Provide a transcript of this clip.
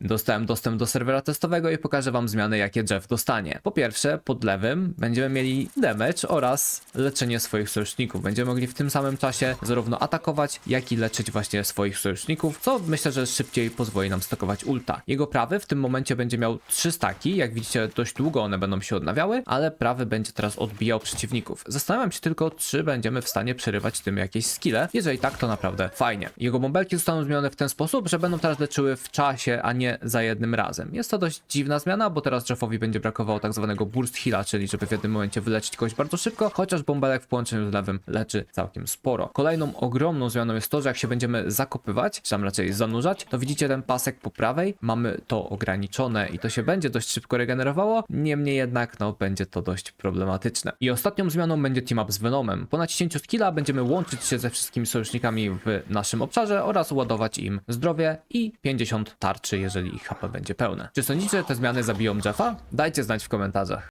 Dostałem dostęp do serwera testowego i pokażę wam zmiany, jakie Jeff dostanie. Po pierwsze, pod lewym będziemy mieli damage oraz leczenie swoich sojuszników. Będziemy mogli w tym samym czasie zarówno atakować, jak i leczyć właśnie swoich sojuszników, co myślę, że szybciej pozwoli nam stakować ulta. Jego prawy w tym momencie będzie miał 3 staki, jak widzicie dość długo one będą się odnawiały, ale prawy będzie teraz odbijał przeciwników. Zastanawiam się tylko, czy będziemy w stanie przerywać tym jakieś skille. Jeżeli tak, to naprawdę fajnie. Jego bąbelki zostaną zmienione w ten sposób, że będą teraz leczyły w czasie, a nie za jednym razem. Jest to dość dziwna zmiana, bo teraz Jeffowi będzie brakowało tak zwanego burst heala, czyli żeby w jednym momencie wyleczyć kogoś bardzo szybko, chociaż bąbelek w połączeniu z lewym leczy całkiem sporo. Kolejną ogromną zmianą jest to, że jak się będziemy zakopywać, czy tam raczej zanurzać, to widzicie ten pasek po prawej, mamy to ograniczone i to się będzie dość szybko regenerowało, niemniej jednak no będzie to dość problematyczne. I ostatnią zmianą będzie team up z Venomem. Po naciśnięciu skilla będziemy łączyć się ze wszystkimi sojusznikami w naszym obszarze oraz ładować im zdrowie i 50 tarczy, jeżeli ich HP będzie pełne. Czy sądzicie, że te zmiany zabiją Jeffa? Dajcie znać w komentarzach.